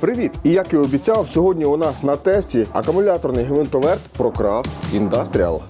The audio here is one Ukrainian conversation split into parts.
Привіт! І як і обіцяв, сьогодні у нас на тесті акумуляторний гвинтоверт ProCraft Industrial.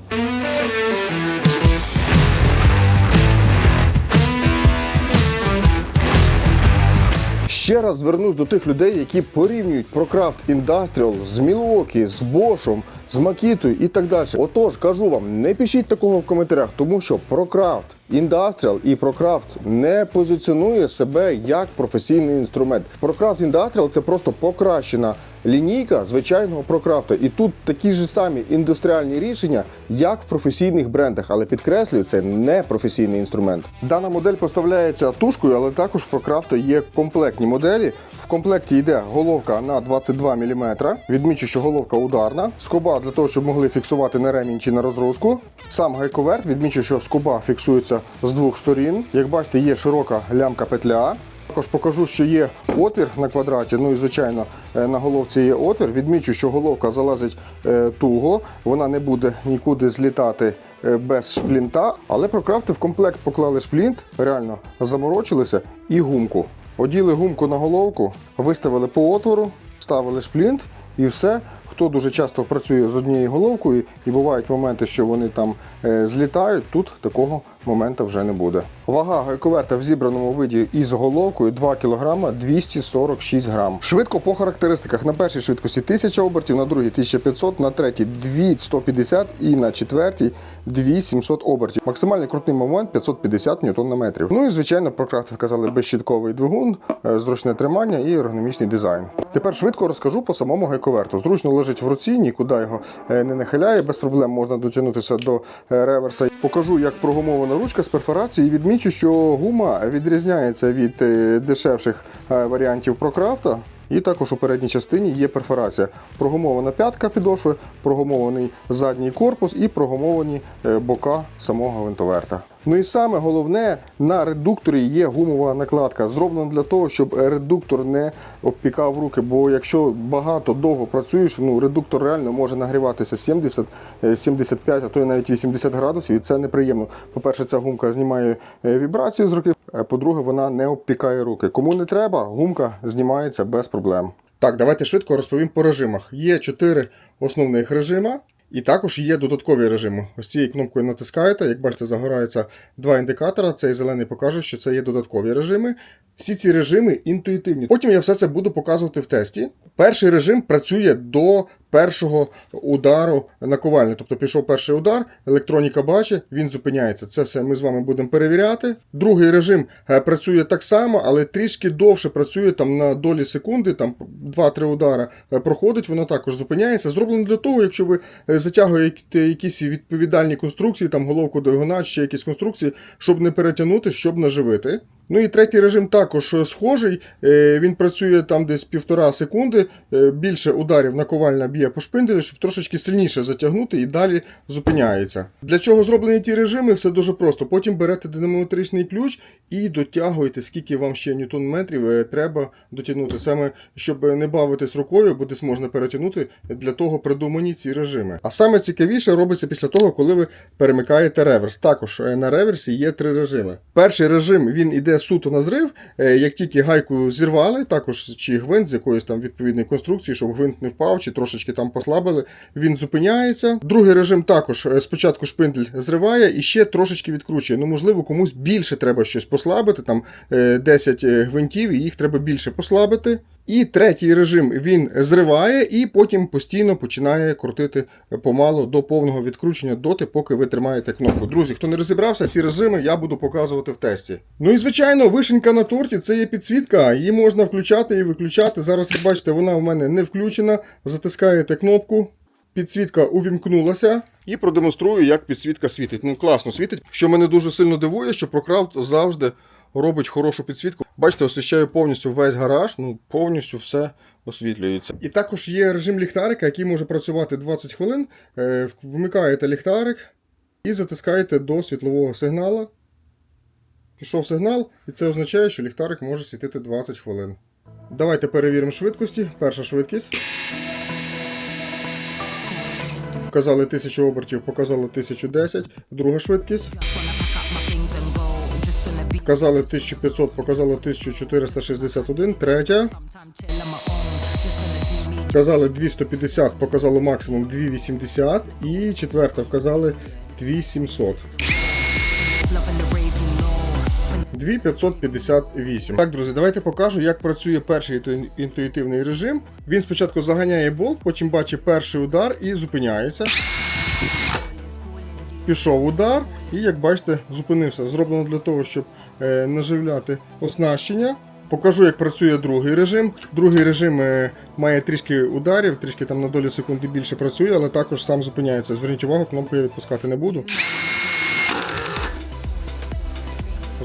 Ще раз звернусь до тих людей, які порівнюють ProCraft Industrial з Milwaukee, з Bosch, з Макітою і так далі. Отож, кажу вам, не пишіть такого в коментарях, тому що ProCraft Industrial і ProCraft не позиціонує себе як професійний інструмент. ProCraft Industrial це просто покращена лінійка звичайного ProCraft. І тут такі ж самі індустріальні рішення, як в професійних брендах, але підкреслюю, це не професійний інструмент. Дана модель поставляється тушкою, але також в ProCraft є комплектні моделі. В комплекті йде головка на 22 мм. Відмічу, що головка ударна, скоба для того, щоб могли фіксувати на ремінь чи на розгрузку. Сам гайковерт, відмічу, що скоба фіксується з двох сторін. Як бачите, є широка лямка петля. Також покажу, що є отвір на квадраті. Ну і звичайно е, на головці є отвір. Відмічу, що головка залазить е, туго, вона не буде нікуди злітати е, без шплінта. Але прокрафти в комплект поклали шплінт, реально заморочилися і гумку. Оділи гумку на головку, виставили по отвору, вставили шплінт і все. Хто дуже часто працює з однією головкою і бувають моменти, що вони там е, злітають, тут такого моменту вже не буде. Вага гайковерта в зібраному виді із головкою 2 кг 246 грам. Швидко по характеристиках на першій швидкості 1000 обертів, на другій 1500, на третій 2150 і на четвертій 2700 обертів. Максимальний крутний момент 550 Нм. Ну і звичайно, про крафт вказали безщітковий двигун, е, зручне тримання і ергономічний дизайн. Тепер швидко розкажу по самому гайковерту. Зручно лежить в руці, нікуди його е, не нахиляє. Без проблем можна дотягнутися до е, реверса. Покажу, як прогумована ручка з перфорації. І Відмічу, що гума відрізняється від е, дешевших варіантів прокрафта. І також у передній частині є перфорація. Прогумована п'ятка підошви, прогумований задній корпус і прогумовані бока самого гвинтоверта. Ну і саме головне, на редукторі є гумова накладка. Зроблена для того, щоб редуктор не обпікав руки. Бо якщо багато довго працюєш, ну редуктор реально може нагріватися 70, е, 75, а то й навіть 80 градусів, і це неприємно. По-перше, ця гумка знімає е, вібрацію з руки. а По-друге, вона не обпікає руки. Кому не треба, гумка знімається без проблем. Так, давайте швидко розповім по режимах. Є чотири основних режима. І також є додаткові режими. Ось цією кнопкою натискаєте, як бачите, загораються два індикатора. Цей зелений покаже, що це є додаткові режими. Всі ці режими інтуїтивні. Потім я все це буду показувати в тесті. Перший режим працює до першого удару наковальни. Тобто пішов перший удар, електроніка бачить, він зупиняється. Це все ми з вами будемо перевіряти. Другий режим е, працює так само, але трішки довше працює там на долі секунди, там 2-3 удара е, проходить, воно також зупиняється. Зроблено для того, якщо ви е, затягуєте якісь відповідальні конструкції, там головку двигуна, ще якісь конструкції, щоб не перетягнути, щоб наживити. Ну і третій режим також схожий. Е, Він працює там десь півтора секунди. Е, Більше ударів наковальня б'є по шпинделю, щоб трошечки сильніше затягнути і далі зупиняється. Для чого зроблені ті режими? Все дуже просто. Потім берете динамометричний ключ і дотягуєте, скільки вам ще ньютон-метрів е, треба дотягнути. Саме щоб не бавитись рукою, бо десь можна перетягнути. Для того придумані ці режими. А саме цікавіше робиться після того, коли ви перемикаєте реверс. Також е, на реверсі є три режими. Перший режим він іде суто на зрив. Е, Як тільки гайку зірвали, також чи гвинт з якоїсь там відповідної конструкції, щоб гвинт не впав, чи трошечки там послабили, він зупиняється. Другий режим також е, спочатку шпиндель зриває і ще трошечки відкручує. Ну, можливо, комусь більше треба щось послабити, там е, 10 гвинтів, і їх треба більше послабити. І третій режим він зриває і потім постійно починає крутити помалу до повного відкручення доти, поки ви тримаєте кнопку. Друзі, хто не розібрався, ці режими я буду показувати в тесті. Ну і звичайно, вишенька на торті це є підсвітка. Її можна включати і виключати. Зараз, як бачите, вона в мене не включена. Затискаєте кнопку. Підсвітка увімкнулася і продемонструю, як підсвітка світить. Ну, класно світить. Що мене дуже сильно дивує, що ProCraft завжди робить хорошу підсвітку. Бачите, освіщаю повністю весь гараж, ну повністю все освітлюється. І також є режим ліхтарика, який може працювати 20 хвилин. Е, Вмикаєте ліхтарик і затискаєте до світлового сигнала. Пішов сигнал, і це означає, що ліхтарик може світити 20 хвилин. Давайте перевіримо швидкості. Перша швидкість. Показали 1000 обертів, показали 1010. Друга швидкість. Показали 1500, показали 1461. Третя. Вказали 250, показало максимум 280 і четверта вказали 2700. 2558. Так, друзі, давайте покажу, як працює перший інтуїтивний режим. Він спочатку заганяє болт, потім бачить перший удар і зупиняється. Пішов удар, і як бачите, зупинився. Зроблено для того, щоб наживляти оснащення. Покажу, як працює другий режим. Другий режим е, має трішки ударів, трішки там на долю секунди більше працює, але також сам зупиняється. Зверніть увагу, кнопку я відпускати не буду.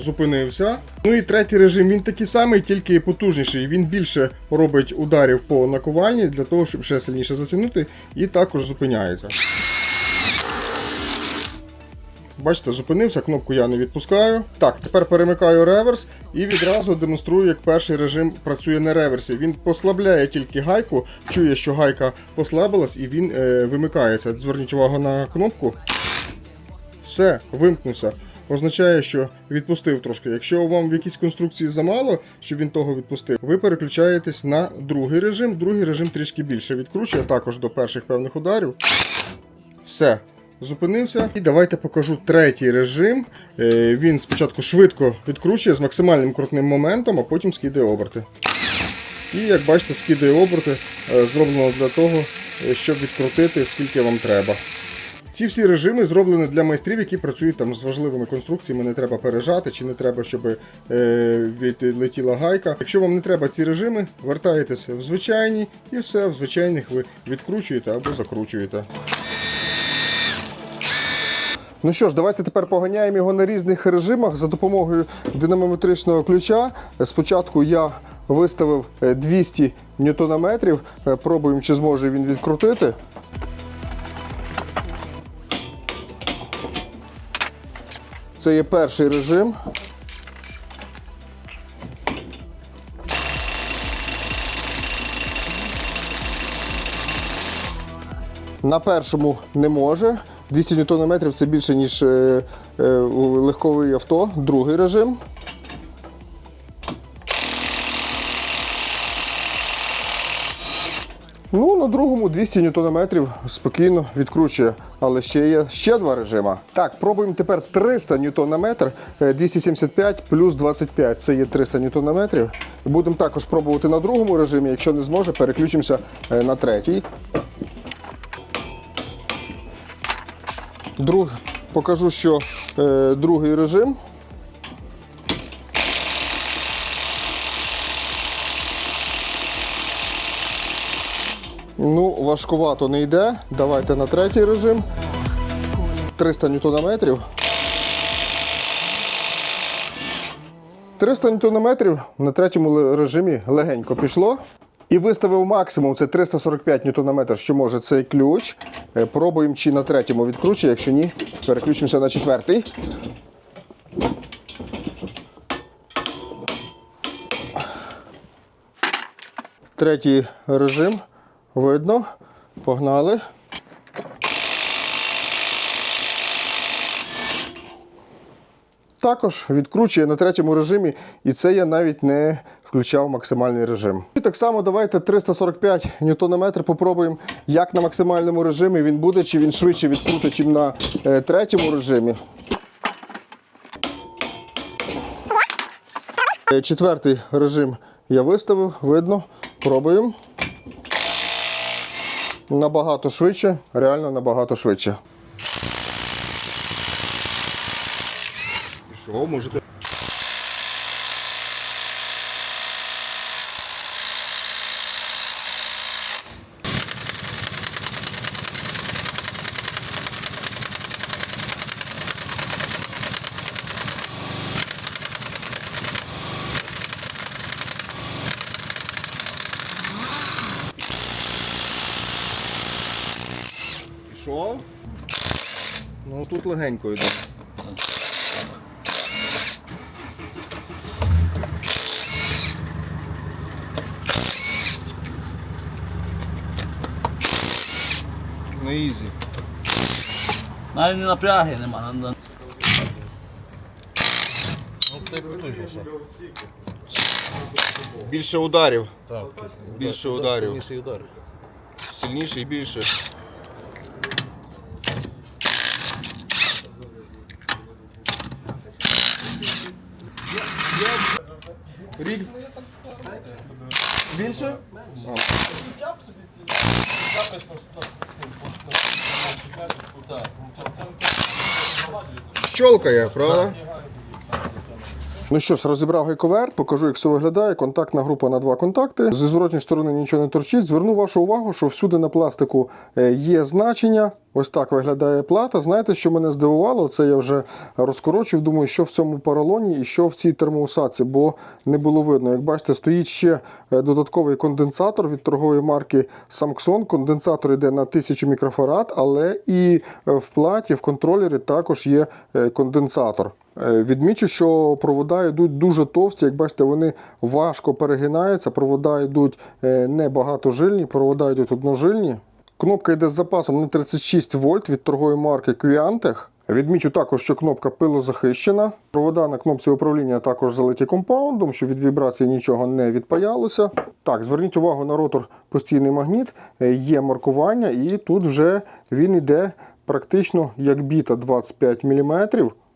Зупинився. Ну і третій режим він такий самий, тільки потужніший. Він більше робить ударів по накувальні для того, щоб ще сильніше затягнути, і також зупиняється. Бачите, зупинився, кнопку я не відпускаю. Так, тепер перемикаю реверс і відразу демонструю, як перший режим працює на реверсі. Він послабляє тільки гайку, чує, що гайка послабилась, і він е, вимикається. Зверніть увагу на кнопку. Все, вимкнувся. Означає, що відпустив трошки. Якщо вам в якійсь конструкції замало, щоб він того відпустив, ви переключаєтесь на другий режим. Другий режим трішки більше відкручує, також до перших певних ударів. Все. Зупинився. І давайте покажу третій режим. Е, Він спочатку швидко відкручує з максимальним крутним моментом, а потім скидає оберти. І як бачите, скидає оберти, е, зроблено для того, е, щоб відкрутити скільки вам треба. Ці всі режими зроблені для майстрів, які працюють там з важливими конструкціями, не треба пережати, чи не треба, щоб е, відлетіла гайка. Якщо вам не треба ці режими, вертаєтеся в звичайні і все, в звичайних ви відкручуєте або закручуєте. Ну що ж, давайте тепер поганяємо його на різних режимах за допомогою динамометричного ключа. Спочатку я виставив е, 200 ньютонометрів. Е, Пробуємо, чи зможе він відкрутити. Це є перший режим. На першому не може. 200 ньютонометрів це більше, ніж е, е, у легковий авто. Другий режим. Ну, на другому 200 ньютонометрів спокійно відкручує, але ще є ще два режима. Так, пробуємо тепер 300 ньютон на метр, е, 275 плюс 25. Це є 300 ньютон на метрів. Будемо також пробувати на другому режимі. Якщо не зможе, переключимося е, на третій. Друг, покажу, що е, другий режим. Ну, важкувато не йде. Давайте на третій режим. 300 ньютонометрів. 300 ньютонометрів на третьому режимі легенько пішло. І виставив максимум, це 345 ньютонометр, що може цей ключ. Е, Пробуємо, чи на третьому відкручує, якщо ні, переключимося на четвертий. Третій режим. Видно. Погнали. Також відкручує на третьому режимі, і це я навіть не включав максимальний режим. І так само давайте 345 ньютонометр попробуємо, як на максимальному режимі він буде, чи він швидше відкрутить, чим на е, третьому режимі. Е, Четвертий режим я виставив, видно. Пробуємо. Набагато швидше, реально набагато швидше. Пішов, можете. Пішов. Ну тут легенько йде. Ізі. Навіть не напряги нема. Ну, це потужніше. Більше ударів. Так, Більше удар- ударів. Сильніший удар. Сильніше і більше. Рік. Більше? Щолкає, правда? Ну що ж, розібрав гайковерт, покажу, як все виглядає. Контактна група на два контакти. Зі зворотньої сторони нічого не торчить. Зверну вашу увагу, що всюди на пластику е, є значення. Ось так виглядає плата. Знаєте, що мене здивувало? Це я вже розкорочив. Думаю, що в цьому поролоні і що в цій термоусадці, бо не було видно. Як бачите, стоїть ще е, додатковий конденсатор від торгової марки Samsung. Конденсатор йде на 1000 мікрофарад, але і е, в платі, в контролері також є е, конденсатор. Відмічу, що провода йдуть дуже товсті. Як бачите, вони важко перегинаються. Провода йдуть не багатожильні, провода йдуть одножильні. Кнопка йде з запасом на 36 вольт від торгової марки Quiantech. Відмічу також, що кнопка пилозахищена. Провода на кнопці управління також залиті компаундом, щоб від вібрації нічого не відпаялося. Так, зверніть увагу на ротор постійний магніт. Е, Є маркування, і тут вже він йде практично як біта 25 мм.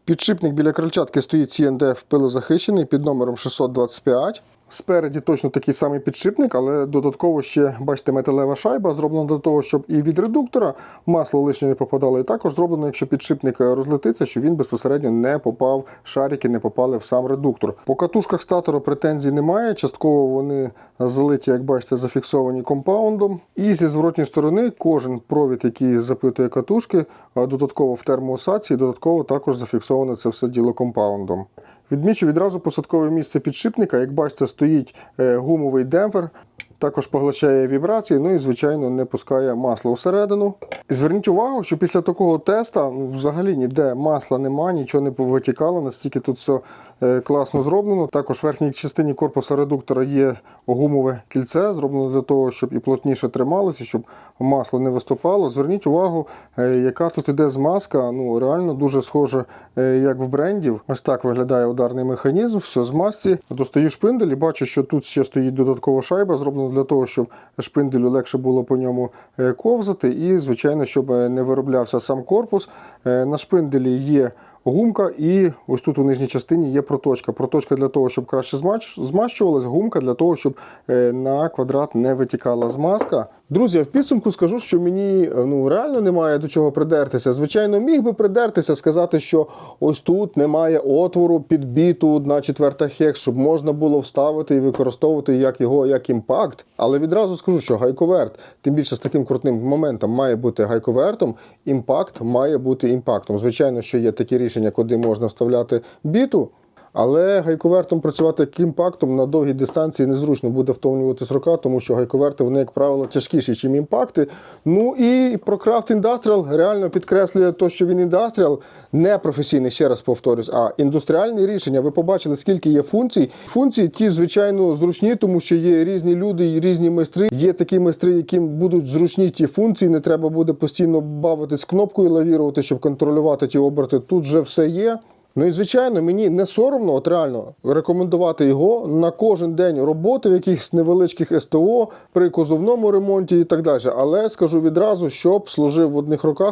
Підшипник біля крильчатки стоїть CNDF пилозахищений під номером 625. Спереді точно такий самий підшипник, але додатково ще, бачите, металева шайба зроблена для того, щоб і від редуктора масло лишнє не попадало. І також зроблено, якщо підшипник е, розлетиться, щоб він безпосередньо не попав, шарики не попали в сам редуктор. По катушках статора претензій немає. Частково вони залиті, як бачите, зафіксовані компаундом. І зі зворотньої сторони кожен провід, який запитує катушки, додатково в термоусадці, і додатково також зафіксоване це все діло компаундом. Відмічу відразу посадкове місце підшипника. Як бачите, стоїть е, гумовий демпфер, також поглощає вібрації, ну і, звичайно, не пускає масло всередину. Зверніть увагу, що після такого теста ну, взагалі ніде масла нема, нічого не повитікало, настільки тут все е, класно зроблено. Також в верхній частині корпуса редуктора є гумове кільце, зроблено для того, щоб і плотніше трималося, щоб масло не виступало. Зверніть увагу, е, яка тут іде змазка. Ну, реально дуже схоже, е, як в брендів. Ось так виглядає ударний механізм, все з масці. Достаю шпиндель і бачу, що тут ще стоїть додаткова шайба, зроблена для того, щоб шпинделю легше було по ньому е, ковзати. І, звичайно, щоб е, не вироблявся сам корпус. Е, На шпинделі є гумка, і ось тут у нижній частині є проточка. Проточка для того, щоб краще змащувалась, гумка для того, щоб е, на квадрат не витікала змазка. Друзі, я в підсумку скажу, що мені е, ну реально немає до чого придертися. Звичайно, міг би придертися, сказати, що ось тут немає отвору під біту 1 четверта хекс, щоб можна було вставити і використовувати як його як імпакт. Але відразу скажу, що гайковерт, тим більше з таким крутним моментом, має бути гайковертом. Імпакт має бути імпактом. Звичайно, що є такі рішення, куди можна вставляти біту. Але гайковертом працювати імпактом на довгій дистанції незручно буде втомлюватись рука, тому що гайковерти вони, як правило, тяжкіші, ніж імпакти. Ну і ProCraft Industrial реально підкреслює те, що він індастріал не професійний, ще раз повторюсь, а індустріальні рішення. Ви побачили, скільки є функцій. Функції ті, звичайно, зручні, тому що є різні люди і різні майстри. Є такі майстри, яким будуть зручні ті функції. Не треба буде постійно бавитись кнопкою лавірувати, щоб контролювати ті оберти. Тут вже все є. Ну і звичайно, мені не соромно, от реально рекомендувати його на кожен день роботи в якихось невеличких СТО при кузовному ремонті і так далі. Але скажу відразу, щоб служив в одних руках.